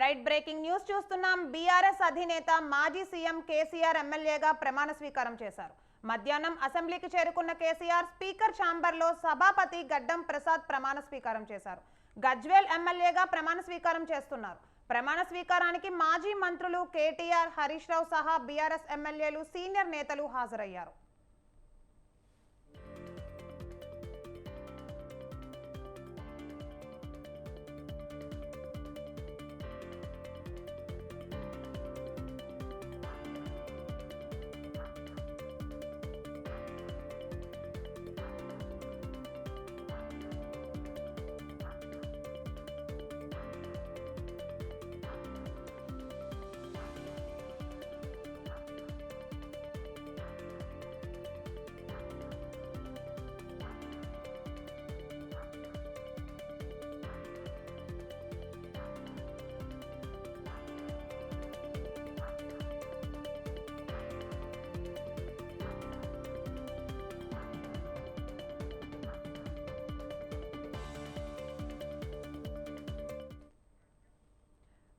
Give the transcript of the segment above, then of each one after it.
Right breaking news చూస్తున్నాం. BRS అధినేత మాజీ సీఎం కేసీఆర్ ఎమ్మెల్యేగా ప్రమాణ స్వీకారం చేశారు. మధ్యాహ్నం అసెంబ్లీకి చేరుకున్న కేసీఆర్ స్పీకర్ ఛాంబర్లో సభాపతి గడ్డం ప్రసాద్ ప్రమాణ స్వీకారం చేశారు. గజ్వేల్ ఎమ్మెల్యేగా ప్రమాణ స్వీకారం చేస్తున్నారు. ప్రమాణ స్వీకారానికి మాజీ మంత్రులు కేటీఆర్ హరీష్ రావు సహా బీఆర్ఎస్ ఎమ్మెల్యేలు సీనియర్ నేతలు హాజరయ్యారు.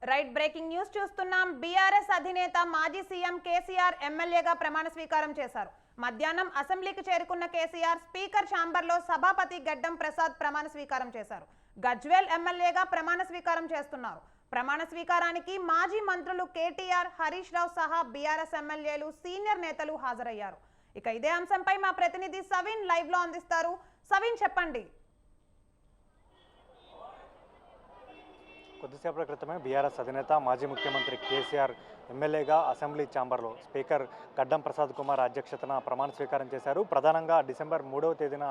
రైట్ బ్రేకింగ్ న్యూస్ చూస్తున్నాం. బీఆర్ఎస్ అధినేత మాజీ సీఎం కేసీఆర్ ఎమ్మెల్యేగా ప్రమాణ స్వీకారం చేశారు. మధ్యాహ్నం అసెంబ్లీకి చేరుకున్న కేసీఆర్ స్పీకర్ ఛాంబర్లో సభాపతి గడ్డం ప్రసాద్ ప్రమాణ స్వీకారం చేశారు. గజ్వేల్ ఎమ్మెల్యేగా ప్రమాణ స్వీకారం చేస్తున్నారు. ప్రమాణ స్వీకారానికి మాజీ మంత్రులు కేటీఆర్ హరీష్ రావు సహా బీఆర్ఎస్ ఎమ్మెల్యేలు సీనియర్ నేతలు హాజరయ్యారు. ఇక ఇదే అంశంపై మా ప్రతినిధి సవిన్ లైవ్లో అందిస్తారు. సవిన్ చెప్పండి. కొద్దిసేపటి క్రితమే బీఆర్ఎస్ అధినేత మాజీ ముఖ్యమంత్రి కేసీఆర్ ఎమ్మెల్యేగా అసెంబ్లీ ఛాంబర్లో స్పీకర్ గడ్డం ప్రసాద్ కుమార్ అధ్యక్షతన ప్రమాణ స్వీకారం చేశారు. ప్రధానంగా డిసెంబర్ మూడవ తేదీన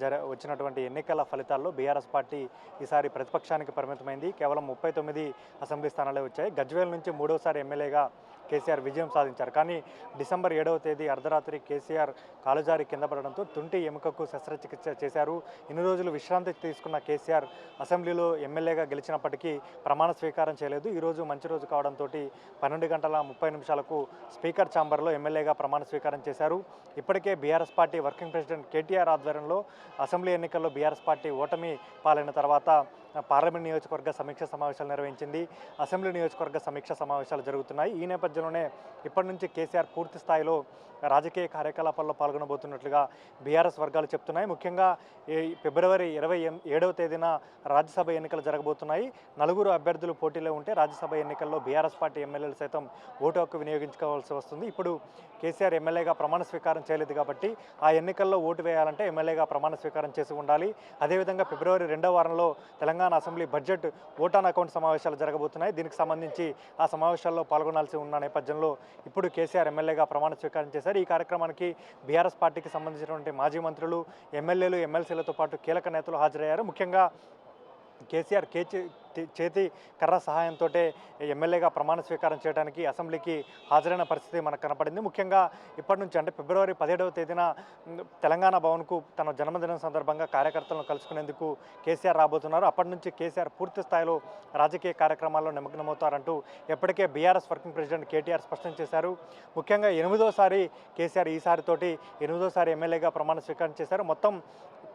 జర వచ్చినటువంటి ఎన్నికల ఫలితాల్లో బీఆర్ఎస్ పార్టీ ఈసారి ప్రతిపక్షానికి పరిమితమైంది. కేవలం ముప్పై తొమ్మిది అసెంబ్లీ స్థానాలే వచ్చాయి. గజ్వేల్ నుంచి మూడోసారి ఎమ్మెల్యేగా కేసీఆర్ విజయం సాధించారు. కానీ డిసెంబర్ ఏడవ తేదీ అర్ధరాత్రి కేసీఆర్ కాలుజారి కింద పడడంతో తుంటి ఎముకకు శస్త్రచికిత్స చేశారు. ఇన్ని రోజులు విశ్రాంతి తీసుకున్న కేసీఆర్ అసెంబ్లీలో ఎమ్మెల్యేగా గెలిచినప్పటికీ ప్రమాణ స్వీకారం చేయలేదు. ఈరోజు మంచి రోజు కావడంతో పన్నెండు గంటల ముప్పై నిమిషాలకు స్పీకర్ ఛాంబర్లో ఎమ్మెల్యేగా ప్రమాణ స్వీకారం చేశారు. ఇప్పటికే BRS party working president KTR ఆధ్వర్యంలో అసెంబ్లీ ఎన్నికల్లో బీఆర్ఎస్ పార్టీ ఓటమి పాలైన తర్వాత పార్లమెంట్ నియోజకవర్గ సమీక్ష సమావేశాలు నిర్వహించింది. అసెంబ్లీ నియోజకవర్గ సమీక్ష సమావేశాలు జరుగుతున్నాయి. ఈ నేపథ్యంలోనే ఇప్పటి నుంచి కేసీఆర్ పూర్తి స్థాయిలో రాజకీయ కార్యకలాపాల్లో పాల్గొనబోతున్నట్లుగా బీఆర్ఎస్ వర్గాలు చెప్తున్నాయి. ముఖ్యంగా ఈ ఫిబ్రవరి ఇరవై ఏడవ తేదీన రాజ్యసభ ఎన్నికలు జరగబోతున్నాయి. నలుగురు అభ్యర్థులు పోటీలో ఉంటే రాజ్యసభ ఎన్నికల్లో బీఆర్ఎస్ పార్టీ ఎమ్మెల్యేలు సైతం ఓటు హక్కు వినియోగించుకోవాల్సి వస్తుంది. ఇప్పుడు కేసీఆర్ ఎమ్మెల్యేగా ప్రమాణ స్వీకారం చేయలేదు కాబట్టి ఆ ఎన్నికల్లో ఓటు వేయాలంటే ఎమ్మెల్యేగా ప్రమాణ స్వీకారం చేసి ఉండాలి. అదేవిధంగా ఫిబ్రవరి రెండవ వారంలో Telangana assembly budget vote on account సమావేశాలు జరగబోతున్నాయి. దీనికి సంబంధించి ఆ సమావేశాల్లో పాల్గొనాల్సి ఉన్న నేపథ్యంలో ఇప్పుడు కేసీఆర్ ఎమ్మెల్యేగా ప్రమాణ స్వీకారం చేశారు. ఈ కార్యక్రమానికి బీఆర్ఎస్ పార్టీకి సంబంధించినటువంటి మాజీ మంత్రులు ఎమ్మెల్యేలు ఎమ్మెల్సీలతో పాటు కీలక నేతలు హాజరయ్యారు. ముఖ్యంగా కేసీఆర్ కేచి చేతి కర్ర సహాయంతో ఎమ్మెల్యేగా ప్రమాణ స్వీకారం చేయడానికి అసెంబ్లీకి హాజరైన పరిస్థితి మనకు కనపడింది. ముఖ్యంగా ఇప్పటి నుంచి అంటే ఫిబ్రవరి పదిహేడవ తేదీన తెలంగాణ భవన్కు తన జన్మదినం సందర్భంగా కార్యకర్తలను కలుసుకునేందుకు కేసీఆర్ రాబోతున్నారు. అప్పటి నుంచి కేసీఆర్ పూర్తి స్థాయిలో రాజకీయ కార్యక్రమాల్లో నిమగ్నమవుతారంటూ ఎప్పటికే బీఆర్ఎస్ వర్కింగ్ ప్రెసిడెంట్ కేటీఆర్ స్పష్టం చేశారు. ముఖ్యంగా ఎనిమిదోసారి కేసీఆర్ ఈసారితోటి ఎనిమిదోసారి ఎమ్మెల్యేగా ప్రమాణ స్వీకారం చేశారు. మొత్తం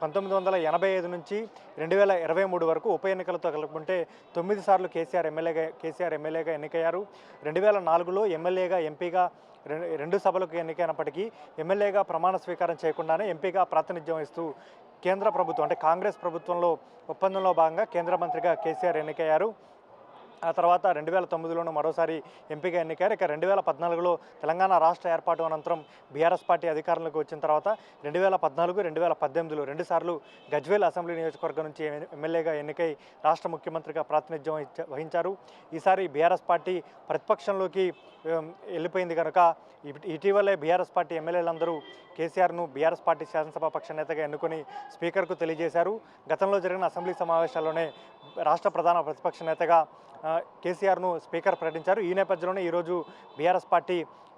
పంతొమ్మిది వందల ఎనభై ఐదు నుంచి రెండు వేల ఇరవై మూడు వరకు ఉప ఎన్నికలతో కలుపుకుంటే తొమ్మిది సార్లు కేసీఆర్ ఎమ్మెల్యేగా కేసీఆర్ ఎమ్మెల్యేగా ఎన్నికయ్యారు. రెండు వేల నాలుగులో ఎమ్మెల్యేగా ఎంపీగా రెండు రెండు సభలకు ఎన్నికైనప్పటికీ ఎమ్మెల్యేగా ప్రమాణ స్వీకారం చేయకుండానే ఎంపీగా ప్రాతినిధ్యం వహిస్తూ కేంద్ర ప్రభుత్వం అంటే కాంగ్రెస్ ప్రభుత్వంలో ఒప్పందంలో భాగంగా కేంద్ర మంత్రిగా కేసీఆర్ ఎన్నికయ్యారు. ఆ తర్వాత రెండు వేల తొమ్మిదిలోనూ మరోసారి ఎంపీగా ఎన్నికారు. ఇక రెండు వేల పద్నాలుగులో తెలంగాణ రాష్ట్ర ఏర్పాటు అనంతరం బీఆర్ఎస్ పార్టీ అధికారంలోకి వచ్చిన తర్వాత రెండు వేల పద్నాలుగు రెండు వేల పద్దెనిమిదిలో రెండుసార్లు గజ్వేల్ అసెంబ్లీ నియోజకవర్గం నుంచి ఎమ్మెల్యేగా ఎన్నికై రాష్ట్ర ముఖ్యమంత్రిగా ప్రాతినిధ్యం వహించ- వహించారు. ఈసారి బీఆర్ఎస్ పార్టీ ప్రతిపక్షంలోకి వెళ్ళిపోయింది కనుక ఇటీవలే బీఆర్ఎస్ పార్టీ ఎమ్మెల్యేలందరూ కేసీఆర్ను బీఆర్ఎస్ పార్టీ శాసనసభ పక్ష నేతగా ఎన్నుకొని స్పీకర్కు తెలియజేశారు. గతంలో జరిగిన అసెంబ్లీ సమావేశాల్లోనే రాష్ట్ర ప్రధాన ప్రతిపక్ష నేతగా కేసీఆర్ను స్పీకర్ ప్రకటించారు. ఈ నేపథ్యంలోనే ఈరోజు బీఆర్ఎస్ పార్టీ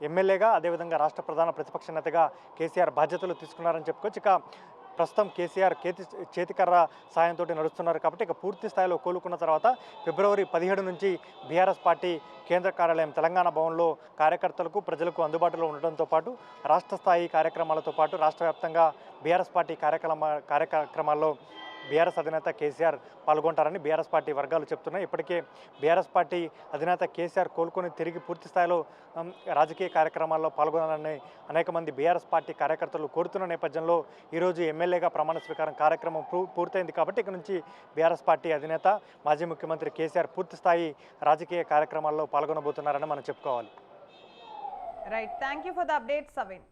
ఎమ్మెల్యేగా అదేవిధంగా రాష్ట్ర ప్రధాన ప్రతిపక్ష నేతగా కేసీఆర్ బాధ్యతలు తీసుకున్నారని చెప్పుకోవచ్చు. ఇక ప్రస్తుతం కేసీఆర్ కేతి చేతికర్ర సాయంతో నడుస్తున్నారు కాబట్టి ఇక పూర్తి స్థాయిలో కోలుకున్న తర్వాత ఫిబ్రవరి పదిహేడు నుంచి బీఆర్ఎస్ పార్టీ కేంద్ర కార్యాలయం తెలంగాణ భవన్లో కార్యకర్తలకు ప్రజలకు అందుబాటులో ఉండడంతో పాటు రాష్ట్ర స్థాయి కార్యక్రమాలతో పాటు రాష్ట్ర వ్యాప్తంగా బీఆర్ఎస్ పార్టీ కార్యక్రమ కార్యక్రమాల్లో బీఆర్ఎస్ అధినేత కేసీఆర్ పాల్గొంటారని బీఆర్ఎస్ పార్టీ వర్గాలు చెప్తున్నాయి. ఇప్పటికే బీఆర్ఎస్ పార్టీ అధినేత కేసీఆర్ కోలుకొని తిరిగి పూర్తి స్థాయిలో రాజకీయ కార్యక్రమాల్లో పాల్గొనాలని అనేక మంది బీఆర్ఎస్ పార్టీ కార్యకర్తలు కోరుతున్న నేపథ్యంలో ఈరోజు ఎమ్మెల్యేగా ప్రమాణ స్వీకారం కార్యక్రమం పూ- పూర్తయింది కాబట్టి ఇక నుంచి బీఆర్ఎస్ పార్టీ అధినేత మాజీ ముఖ్యమంత్రి కేసీఆర్ పూర్తి స్థాయి రాజకీయ కార్యక్రమాల్లో పాల్గొనబోతున్నారని మనం చెప్పుకోవాలి. Right thank you for the update Savin